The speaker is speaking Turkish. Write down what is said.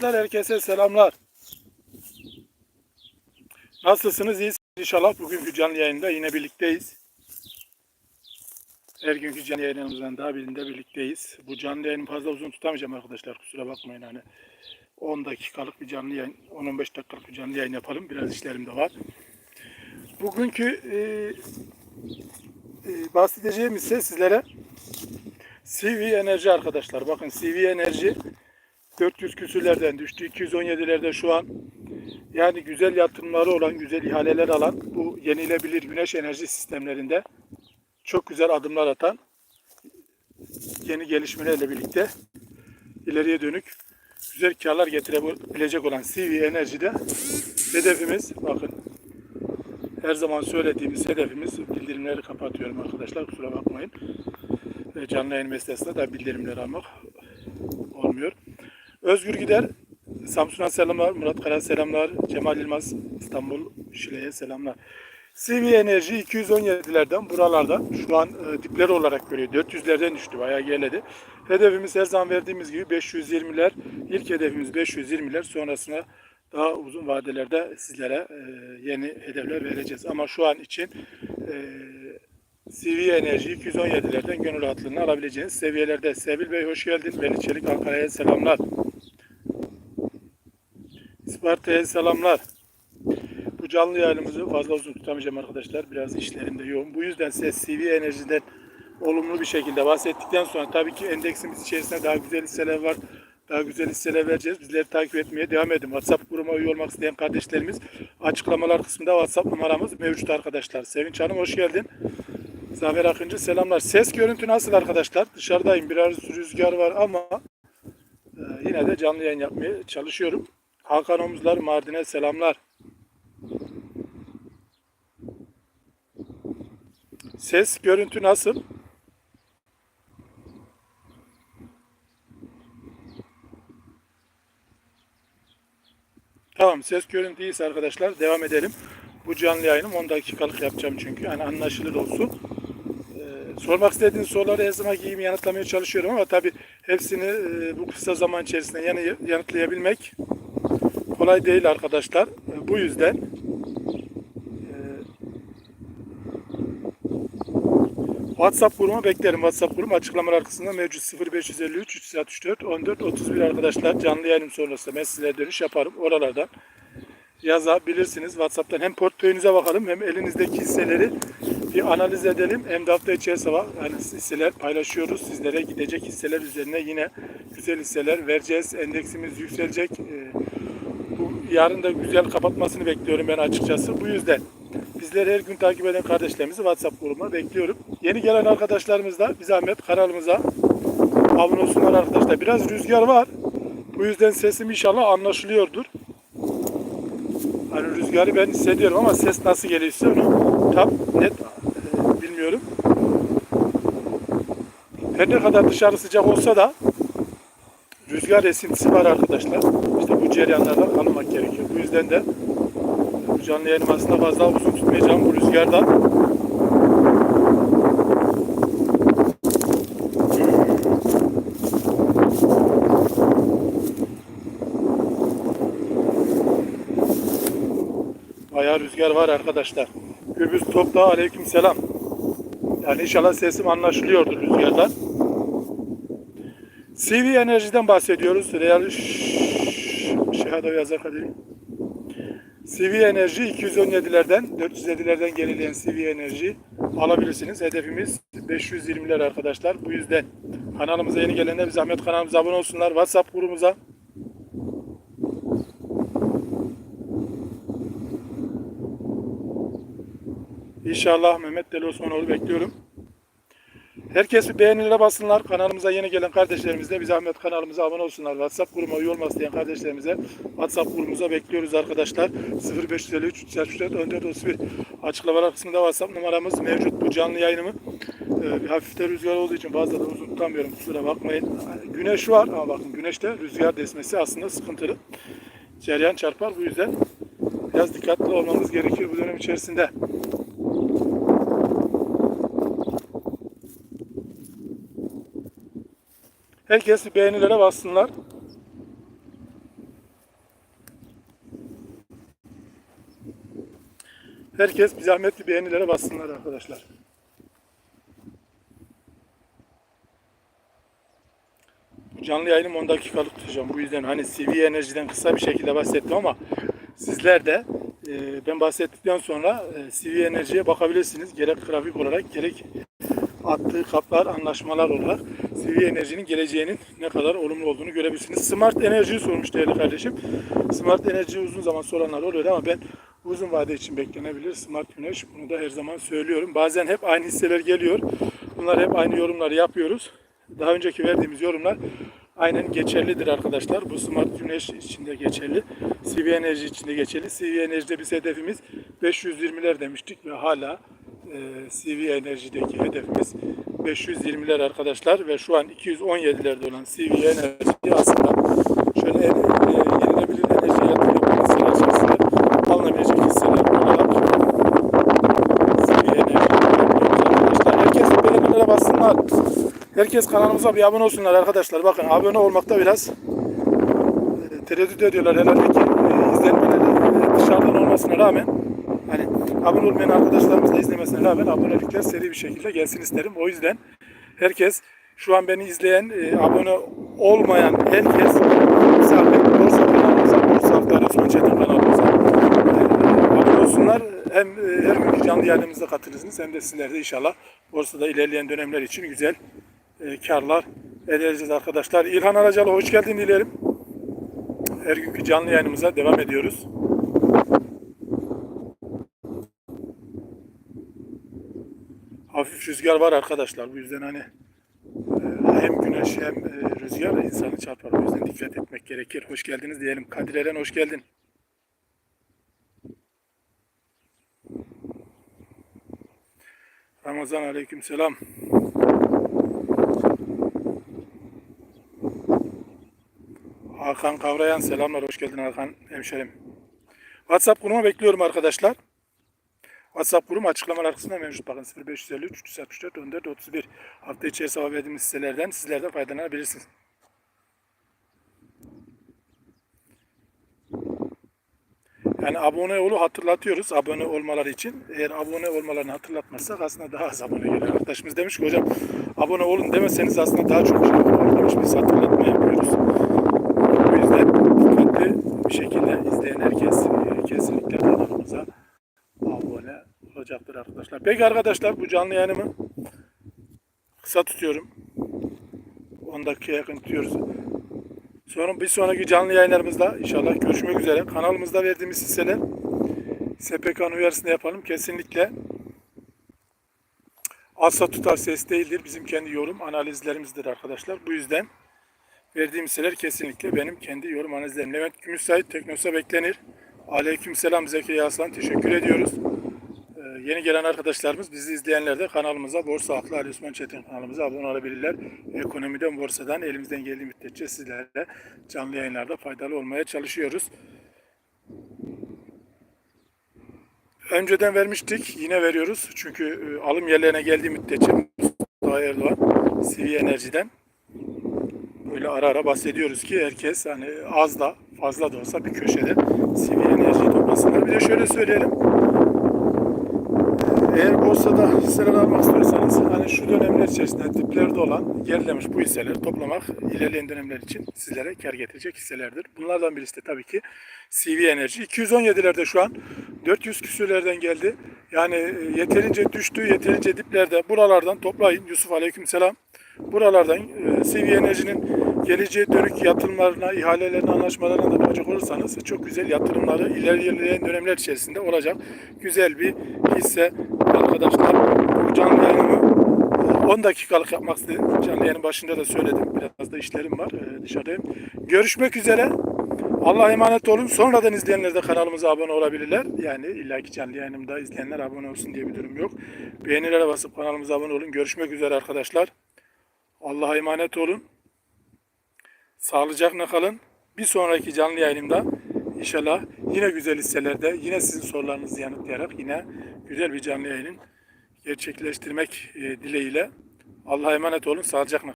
Herkese selamlar. Nasılsınız? İyisiniz inşallah. Bugünkü canlı yayında yine birlikteyiz. Her günkü canlı yayınımızdan daha birinde birlikteyiz. Bu canlı yayını fazla uzun tutamayacağım arkadaşlar. Kusura bakmayın hani 10 dakikalık bir canlı yayın, 10-15 dakikalık bir canlı yayın yapalım. Biraz işlerim de var. Bugünkü e, e, bahsedeceğim ise sizlere CV enerji arkadaşlar. Bakın CV enerji 400 küsürlerden düştü. 217'lerde şu an yani güzel yatırımları olan, güzel ihaleler alan bu yenilebilir güneş enerji sistemlerinde çok güzel adımlar atan yeni gelişmelerle birlikte ileriye dönük güzel karlar getirebilecek olan CV Enerji'de hedefimiz bakın her zaman söylediğimiz hedefimiz bildirimleri kapatıyorum arkadaşlar kusura bakmayın. Canlı yayın meselesinde de bildirimleri almak olmuyor. Özgür Gider, Samsun'a selamlar, Murat Kara selamlar, Cemal Yılmaz İstanbul Şile'ye selamlar. CV Enerji 217'lerden buralardan şu an e, dipler olarak görüyor. 400'lerden düştü bayağı geriledi. Hedefimiz her zaman verdiğimiz gibi 520'ler. İlk hedefimiz 520'ler. Sonrasına daha uzun vadelerde sizlere e, yeni hedefler vereceğiz. Ama şu an için e, CV Enerji 217'lerden gönül rahatlığını alabileceğiniz seviyelerde. Sevil Bey hoş geldin. Veli Çelik Ankara'ya selamlar. Isparta'ya selamlar. Bu canlı yayınımızı fazla uzun tutamayacağım arkadaşlar. Biraz işlerimde yoğun. Bu yüzden size CV Enerji'den olumlu bir şekilde bahsettikten sonra tabii ki endeksimiz içerisinde daha güzel hisseler var. Daha güzel hisseler vereceğiz. Bizleri takip etmeye devam edin. WhatsApp grubuma üye olmak isteyen kardeşlerimiz açıklamalar kısmında WhatsApp numaramız mevcut arkadaşlar. Sevinç Hanım hoş geldin. Zafer Akıncı selamlar. Ses görüntü nasıl arkadaşlar? Dışarıdayım. Biraz rüzgar var ama e, yine de canlı yayın yapmaya çalışıyorum. Hakan Omuzlar Mardin'e selamlar. Ses görüntü nasıl? Tamam ses görüntü iyiyse arkadaşlar devam edelim. Bu canlı yayınım 10 dakikalık yapacağım çünkü yani anlaşılır olsun. Ee, sormak istediğiniz soruları her zaman gibi yanıtlamaya çalışıyorum ama tabi hepsini e, bu kısa zaman içerisinde yanı, yanıtlayabilmek kolay değil arkadaşlar. Bu yüzden e, WhatsApp grubumu beklerim. WhatsApp grubum açıklamalar kısmında mevcut 0553 364 14 31 arkadaşlar. Canlı yayınım sonrasında ben sizlere dönüş yaparım oralardan. Yazabilirsiniz. WhatsApp'tan hem portföyünüze bakalım hem elinizdeki hisseleri bir analiz edelim. Hem de hafta içerisinde var. Yani hisseler paylaşıyoruz. Sizlere gidecek hisseler üzerine yine güzel hisseler vereceğiz. Endeksimiz yükselecek. Ee, yarın da güzel kapatmasını bekliyorum ben açıkçası. Bu yüzden bizleri her gün takip eden kardeşlerimizi WhatsApp grubuna bekliyorum. Yeni gelen arkadaşlarımız da bir zahmet kanalımıza abone olsunlar arkadaşlar. Biraz rüzgar var. Bu yüzden sesim inşallah anlaşılıyordur. Hani rüzgarı ben hissediyorum ama ses nasıl geliyorsa onu tam net e, bilmiyorum. Her ne kadar dışarı sıcak olsa da rüzgar esintisi var arkadaşlar. İşte bu cereyanlardan kalmak gerekiyor. Bu yüzden de bu canlı yayınım aslında fazla uzun tutmayacağım bu rüzgardan. Bayağı rüzgar var arkadaşlar. Gürbüz Topla aleyküm selam. Yani inşallah sesim anlaşılıyordur rüzgardan. CV enerjiden bahsediyoruz. Real Şehada yazar kaderim. CV enerji 217'lerden 407'lerden gerileyen CV enerji alabilirsiniz. Hedefimiz 520'ler arkadaşlar. Bu yüzden kanalımıza yeni gelenler zahmet kanalımıza abone olsunlar. WhatsApp grubumuza İnşallah Mehmet Deli Osmanoğlu bekliyorum. Herkes bir beğenilere basınlar. Kanalımıza yeni gelen kardeşlerimiz de bir zahmet kanalımıza abone olsunlar. WhatsApp grubuma üye olmak isteyen kardeşlerimize WhatsApp grubumuza bekliyoruz arkadaşlar. 0553 364 14 31 açıklamalar kısmında WhatsApp numaramız mevcut. Bu canlı yayınımı e, bir hafifte rüzgar olduğu için fazla da uzun tutamıyorum. Kusura bakmayın. Güneş var ama bakın güneşte rüzgar desmesi aslında sıkıntılı. Cereyan çarpar. Bu yüzden biraz dikkatli olmamız gerekiyor bu dönem içerisinde. Herkes beğenilere bassınlar. Herkes bir zahmet bir beğenilere bassınlar arkadaşlar. Canlı yayınım 10 dakikalık tutacağım. Bu yüzden hani CV enerjiden kısa bir şekilde bahsettim ama sizler de e, ben bahsettikten sonra e, CV enerjiye bakabilirsiniz. Gerek grafik olarak gerek attığı kaplar, anlaşmalar olarak CV enerjinin geleceğinin ne kadar olumlu olduğunu görebilirsiniz. Smart enerjiyi sormuş değerli kardeşim. Smart enerji uzun zaman soranlar oluyor ama ben uzun vade için beklenebilir. Smart güneş bunu da her zaman söylüyorum. Bazen hep aynı hisseler geliyor. Bunlar hep aynı yorumları yapıyoruz. Daha önceki verdiğimiz yorumlar aynen geçerlidir arkadaşlar. Bu smart güneş için de geçerli. CV enerji için de geçerli. CV enerjide biz hedefimiz 520'ler demiştik ve hala CV enerjideki hedefimiz 520'ler arkadaşlar ve şu an 217'lerde olan CV enerji aslında şöyle en, e, yenilebilir enerji yatırım hisseler içerisinde alınabilecek hisseler olarak CV enerji arkadaşlar. Herkes beğenilere bassınlar. Herkes kanalımıza bir abone olsunlar arkadaşlar. Bakın abone olmakta biraz e, tereddüt ediyorlar herhalde ki e, izlenmeleri e, dışarıdan olmasına rağmen hani abone olmayan arkadaşlarımız da izlemesine rağmen abonelikler seri bir şekilde gelsin isterim. O yüzden herkes şu an beni izleyen e, abone olmayan herkes zahmet borsa kanalımıza, borsa hafta Osman Çetin kanalımıza e, abone olsunlar. Hem e, her günkü canlı yayınımıza katılırsınız hem de sizler de inşallah borsada ilerleyen dönemler için güzel e, karlar edeceğiz arkadaşlar. İlhan Aracalı hoş geldin dilerim. Her günkü canlı yayınımıza devam ediyoruz. Hafif rüzgar var arkadaşlar. Bu yüzden hani e, hem güneş hem e, rüzgar insanı çarpar. O yüzden dikkat etmek gerekir. Hoş geldiniz diyelim. Kadir Eren hoş geldin. Ramazan aleyküm selam. Hakan Kavrayan selamlar. Hoş geldin Hakan hemşerim. WhatsApp grubu bekliyorum arkadaşlar. WhatsApp grubum açıklamalar kısmında mevcut. Bakın 0553 364 14 31. Hafta içerisinde hava verdiğimiz sitelerden sizler faydalanabilirsiniz. Yani abone olu hatırlatıyoruz abone olmaları için. Eğer abone olmalarını hatırlatmazsak aslında daha az abone gelir. Arkadaşımız demiş ki hocam abone olun demeseniz aslında daha çok şey olur demiş. Biz hatırlatma yapıyoruz. O yüzden dikkatli bir şekilde izleyen herkes e, kesinlikle kanalımıza olacaktır arkadaşlar. Peki arkadaşlar bu canlı yayınımı kısa tutuyorum. 10 dakikaya yakın tutuyoruz. Sonra bir sonraki canlı yayınlarımızda inşallah görüşmek üzere. Kanalımızda verdiğimiz hisseler SPK'nın uyarısını yapalım. Kesinlikle asla tutar ses değildir. Bizim kendi yorum analizlerimizdir arkadaşlar. Bu yüzden verdiğim hisseler kesinlikle benim kendi yorum analizlerim. Levent Gümüşsait Teknosa beklenir. Aleykümselam Zekeriya Aslan. Teşekkür ediyoruz. Yeni gelen arkadaşlarımız, bizi izleyenler de kanalımıza Borsa Aklı Ali Osman Çetin kanalımıza abone olabilirler. Ekonomiden, borsadan elimizden geldiği müddetçe sizlerle canlı yayınlarda faydalı olmaya çalışıyoruz. Önceden vermiştik, yine veriyoruz. Çünkü e, alım yerlerine geldiği müddetçe Mustafa Erdoğan CV Enerji'den böyle ara ara bahsediyoruz ki herkes hani az da fazla da olsa bir köşede CV Enerji'yi toplasınlar. Bir de şöyle söyleyelim. Eğer borsada hisseler almak istiyorsanız hani şu dönemler içerisinde diplerde olan gerilemiş bu hisseler toplamak ilerleyen dönemler için sizlere kar getirecek hisselerdir. Bunlardan birisi de tabii ki CV Enerji. 217'lerde şu an 400 küsürlerden geldi. Yani e, yeterince düştü, yeterince diplerde buralardan toplayın. Yusuf Aleykümselam. Buralardan e, CV Enerji'nin geleceğe dönük yatırımlarına, ihalelerine, anlaşmalarına da bakacak olursanız çok güzel yatırımları ilerleyen dönemler içerisinde olacak. Güzel bir hisse arkadaşlar. Bu canlı yayınımı 10 dakikalık yapmak istedim. Canlı yayının başında da söyledim. Biraz da işlerim var. e, Dışarıdayım. Görüşmek üzere. Allah'a emanet olun. Sonradan izleyenler de kanalımıza abone olabilirler. Yani illaki canlı yayınımda izleyenler abone olsun diye bir durum yok. Beğenilere basıp kanalımıza abone olun. Görüşmek üzere arkadaşlar. Allah'a emanet olun. Sağlıcakla kalın. Bir sonraki canlı yayınımda inşallah yine güzel hisselerde yine sizin sorularınızı yanıtlayarak yine güzel bir canlı yayının gerçekleştirmek e, dileğiyle. Allah'a emanet olun. Sağlıcakla